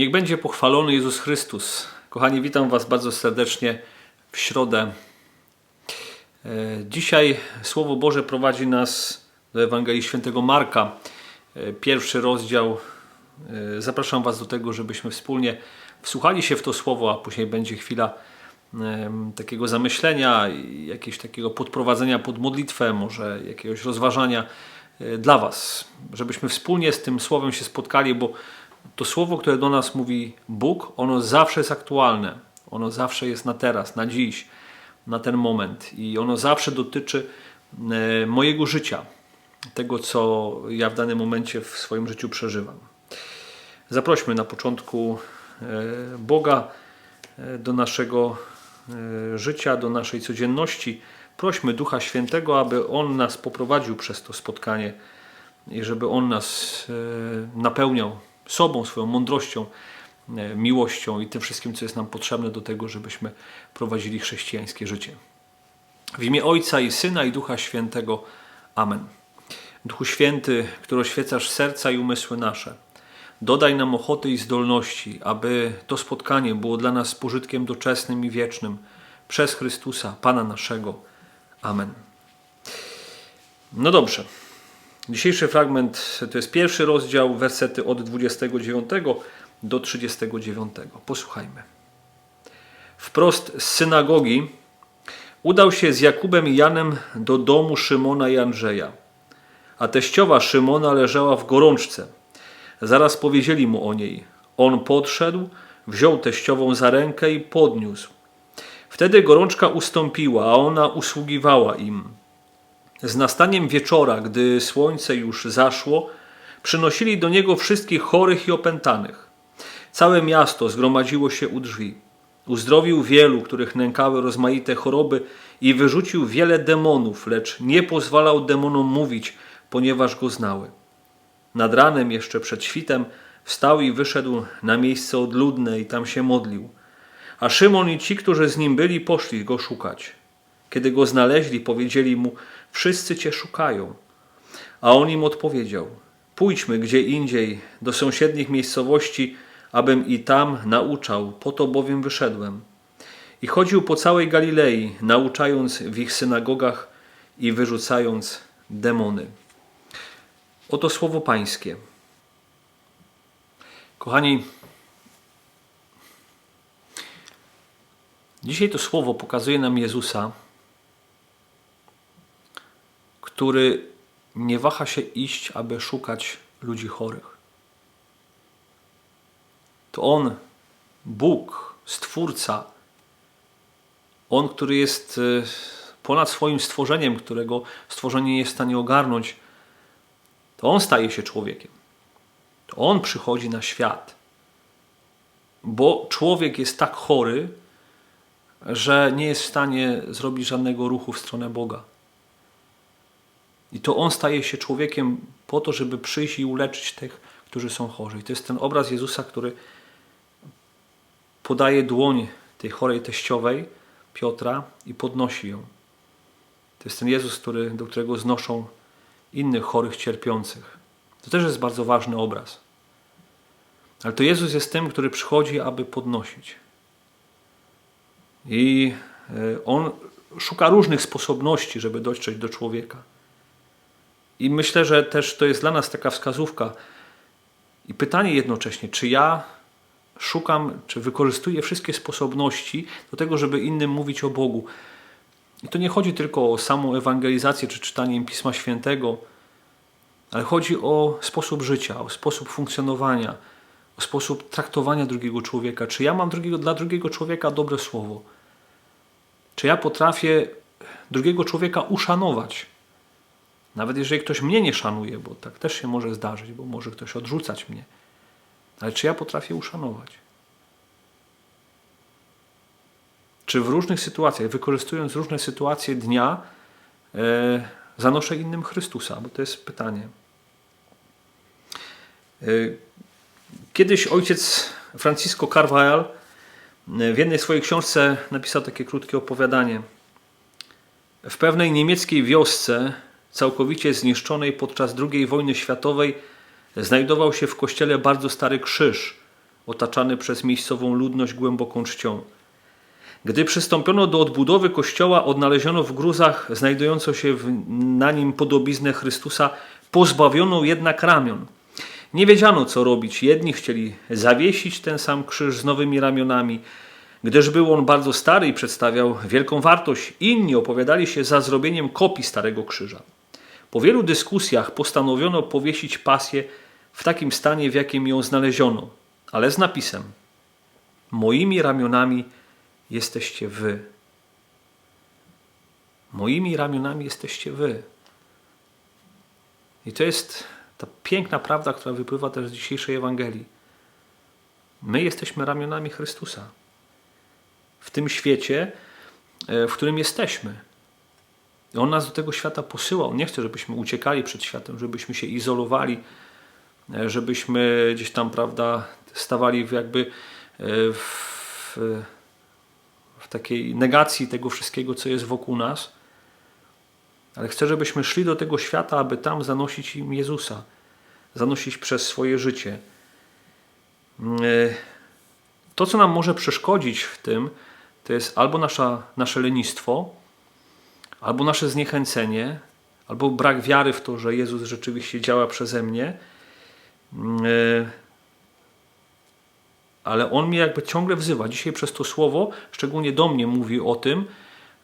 Niech będzie pochwalony Jezus Chrystus. Kochani, witam Was bardzo serdecznie w środę. E, Dzisiaj Słowo Boże prowadzi nas do Ewangelii Świętego Marka, e, pierwszy rozdział. E, Zapraszam Was do tego, żebyśmy wspólnie wsłuchali się w to Słowo, a później będzie chwila takiego zamyślenia, jakiegoś takiego podprowadzenia pod modlitwę, może jakiegoś rozważania dla Was, żebyśmy wspólnie z tym Słowem się spotkali, bo to Słowo, które do nas mówi Bóg, ono zawsze jest aktualne, ono zawsze jest na teraz, na dziś, na ten moment i ono zawsze dotyczy e, mojego życia, tego, co ja w danym momencie w swoim życiu przeżywam. Zaprośmy na początku e, Boga e, do naszego życia, do naszej codzienności. Prośmy Ducha Świętego, aby On nas poprowadził przez to spotkanie i żeby On nas napełniał sobą, swoją mądrością, e, miłością i tym wszystkim, co jest nam potrzebne do tego, żebyśmy prowadzili chrześcijańskie życie. W imię Ojca i Syna i Ducha Świętego. Amen. Duchu Święty, który oświecasz serca i umysły nasze, dodaj nam ochoty i zdolności, aby to spotkanie było dla nas pożytkiem doczesnym i wiecznym przez Chrystusa, Pana naszego. Amen. No dobrze. Dzisiejszy fragment to jest pierwszy rozdział, wersety od 29 do 39. Posłuchajmy. Wprost z synagogi udał się z Jakubem i Janem do domu Szymona i Andrzeja. A teściowa Szymona leżała w gorączce. Zaraz powiedzieli mu o niej. On podszedł, wziął teściową za rękę i podniósł. Wtedy gorączka ustąpiła, a ona usługiwała im. Z nastaniem wieczora, gdy słońce już zaszło, przynosili do niego wszystkich chorych i opętanych. Całe miasto zgromadziło się u drzwi. Uzdrowił wielu, których nękały rozmaite choroby i wyrzucił wiele demonów, lecz nie pozwalał demonom mówić, ponieważ go znały. Nad ranem, jeszcze przed świtem, wstał i wyszedł na miejsce odludne i tam się modlił. A Szymon i ci, którzy z nim byli, poszli go szukać. Kiedy go znaleźli, powiedzieli mu: Wszyscy cię szukają. A on im odpowiedział: Pójdźmy gdzie indziej, do sąsiednich miejscowości, abym i tam nauczał, po to bowiem wyszedłem. I chodził po całej Galilei, nauczając w ich synagogach i wyrzucając demony. Oto słowo Pańskie. Kochani, dzisiaj to słowo pokazuje nam Jezusa, który nie waha się iść, aby szukać ludzi chorych. To On, Bóg, Stwórca, On, który jest y, ponad swoim stworzeniem, którego stworzenie nie jest w stanie ogarnąć, to On staje się człowiekiem. To On przychodzi na świat. Bo człowiek jest tak chory, że nie jest w stanie zrobić żadnego ruchu w stronę Boga. I to On staje się człowiekiem po to, żeby przyjść i uleczyć tych, którzy są chorzy. I to jest ten obraz Jezusa, który podaje dłoń tej chorej teściowej Piotra i podnosi ją. To jest ten Jezus, który, do którego znoszą innych chorych, cierpiących. To też jest bardzo ważny obraz. Ale to Jezus jest tym, który przychodzi, aby podnosić. I e, On szuka różnych sposobności, żeby dotrzeć do człowieka. I myślę, że też to jest dla nas taka wskazówka i pytanie jednocześnie, czy ja szukam, czy wykorzystuję wszystkie sposobności do tego, żeby innym mówić o Bogu. I to nie chodzi tylko o samą ewangelizację czy czytanie Pisma Świętego, ale chodzi o sposób życia, o sposób funkcjonowania, o sposób traktowania drugiego człowieka. Czy ja mam drugiego, dla drugiego człowieka dobre słowo? Czy ja potrafię drugiego człowieka uszanować? Nawet jeżeli ktoś mnie nie szanuje, bo tak też się może zdarzyć, bo może ktoś odrzucać mnie. Ale czy ja potrafię uszanować? Czy w różnych sytuacjach, wykorzystując różne sytuacje dnia, e, zanoszę innym Chrystusa? Bo to jest pytanie. E, kiedyś ojciec Francisco Carvajal w jednej swojej książce napisał takie krótkie opowiadanie. W pewnej niemieckiej wiosce, całkowicie zniszczonej podczas II wojny światowej, znajdował się w kościele bardzo stary krzyż otaczany przez miejscową ludność głęboką czcią. Gdy przystąpiono do odbudowy kościoła, odnaleziono w gruzach znajdującą się na nim podobiznę Chrystusa, pozbawioną jednak ramion. Nie wiedziano, co robić. Jedni chcieli zawiesić ten sam krzyż z nowymi ramionami, gdyż był on bardzo stary i przedstawiał wielką wartość. Inni opowiadali się za zrobieniem kopii starego krzyża. Po wielu dyskusjach postanowiono powiesić pasję w takim stanie, w jakim ją znaleziono, ale z napisem: Moimi ramionami jesteście wy. Moimi ramionami jesteście wy. I to jest ta piękna prawda, która wypływa też z dzisiejszej Ewangelii. My jesteśmy ramionami Chrystusa. W tym świecie, e, w którym jesteśmy. On nas do tego świata posyła. On nie chce, żebyśmy uciekali przed światem, żebyśmy się izolowali, e, żebyśmy gdzieś tam, prawda, stawali w jakby e, w, w takiej negacji tego wszystkiego, co jest wokół nas. Ale chce, żebyśmy szli do tego świata, aby tam zanosić im Jezusa, zanosić przez swoje życie. To, co nam może przeszkodzić w tym, to jest albo nasza, nasze lenistwo, albo nasze zniechęcenie, albo brak wiary w to, że Jezus rzeczywiście działa przeze mnie. Ale On mnie jakby ciągle wzywa. Dzisiaj przez to słowo, szczególnie do mnie, mówi o tym,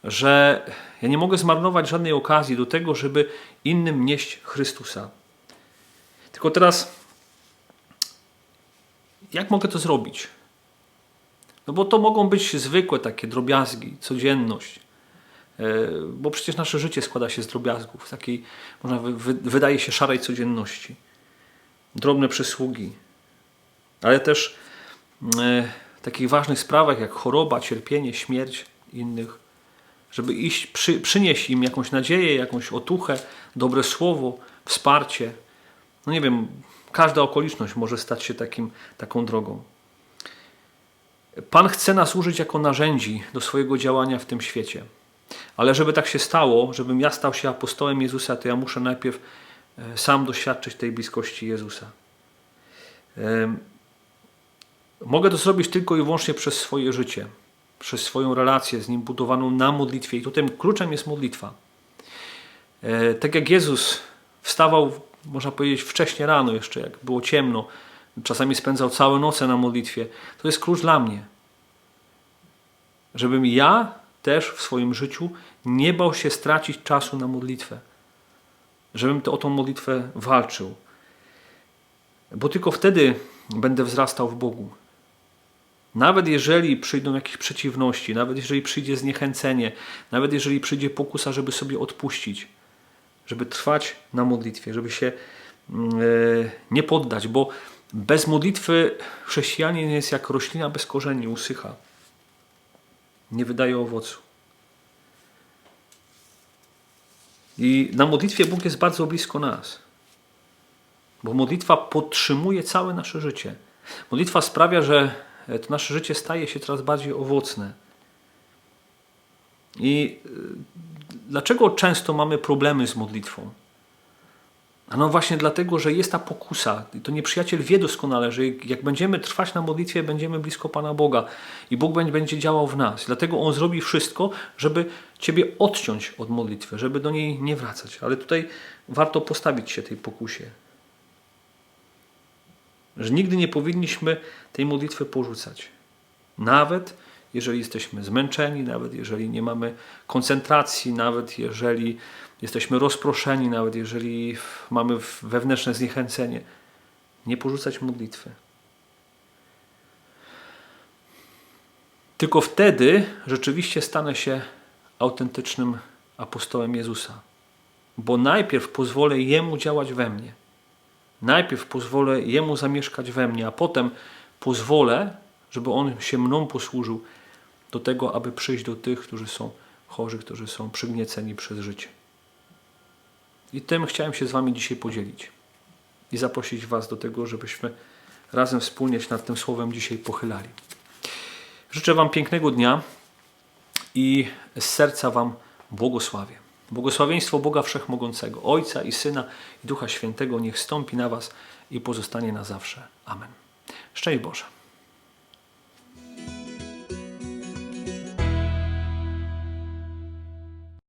że ja nie mogę zmarnować żadnej okazji do tego, żeby innym nieść Chrystusa. Tylko teraz, jak mogę to zrobić? No bo to mogą być zwykłe takie drobiazgi, codzienność. E, bo przecież nasze życie składa się z drobiazgów, takiej, można wy, wydaje się, szarej codzienności. Drobne przysługi. Ale też e, w takich ważnych sprawach jak choroba, cierpienie, śmierć innych, żeby iść, przy, przynieść im jakąś nadzieję, jakąś otuchę, dobre słowo, wsparcie. No nie wiem, każda okoliczność może stać się takim, taką drogą. Pan chce nas użyć jako narzędzi do swojego działania w tym świecie. Ale żeby tak się stało, żebym ja stał się apostołem Jezusa, to ja muszę najpierw e, sam doświadczyć tej bliskości Jezusa. Mogę to zrobić tylko i wyłącznie przez swoje życie, przez swoją relację z Nim budowaną na modlitwie. I tutaj kluczem jest modlitwa. E, tak jak Jezus wstawał, można powiedzieć, wcześnie rano jeszcze, jak było ciemno, czasami spędzał całe noce na modlitwie. To jest klucz dla mnie. Żebym ja też w swoim życiu nie bał się stracić czasu na modlitwę. Żebym to, o tą modlitwę walczył. Bo tylko wtedy będę wzrastał w Bogu. Nawet jeżeli przyjdą jakieś przeciwności, nawet jeżeli przyjdzie zniechęcenie, nawet jeżeli przyjdzie pokusa, żeby sobie odpuścić, żeby trwać na modlitwie, żeby się yy, nie poddać, bo bez modlitwy chrześcijanin jest jak roślina bez korzeni, usycha. Nie wydaje owocu. I na modlitwie Bóg jest bardzo blisko nas. Bo modlitwa podtrzymuje całe nasze życie. Modlitwa sprawia, że to nasze życie staje się coraz bardziej owocne. I y, dlaczego często mamy problemy z modlitwą? No właśnie dlatego, że jest ta pokusa. To nieprzyjaciel wie doskonale, że jak będziemy trwać na modlitwie, będziemy blisko Pana Boga i Bóg będzie działał w nas. Dlatego On zrobi wszystko, żeby Ciebie odciąć od modlitwy, żeby do niej nie wracać. Ale tutaj warto postawić się tej pokusie. Że nigdy nie powinniśmy tej modlitwy porzucać. Nawet jeżeli jesteśmy zmęczeni, nawet jeżeli nie mamy koncentracji, nawet jeżeli jesteśmy rozproszeni, nawet jeżeli mamy wewnętrzne zniechęcenie, nie porzucać modlitwy. Tylko wtedy rzeczywiście stanę się autentycznym apostołem Jezusa. Bo najpierw pozwolę Jemu działać we mnie. Najpierw pozwolę Jemu zamieszkać we mnie, a potem pozwolę, żeby On się mną posłużył do tego, aby przyjść do tych, którzy są chorzy, którzy są przygnieceni przez życie. I tym chciałem się z Wami dzisiaj podzielić i zaprosić Was do tego, żebyśmy razem wspólnie się nad tym słowem dzisiaj pochylali. Życzę Wam pięknego dnia i z serca Wam błogosławię. Błogosławieństwo Boga Wszechmogącego, Ojca i Syna i Ducha Świętego niech stąpi na Was i pozostanie na zawsze. Amen. Szczęść Boże.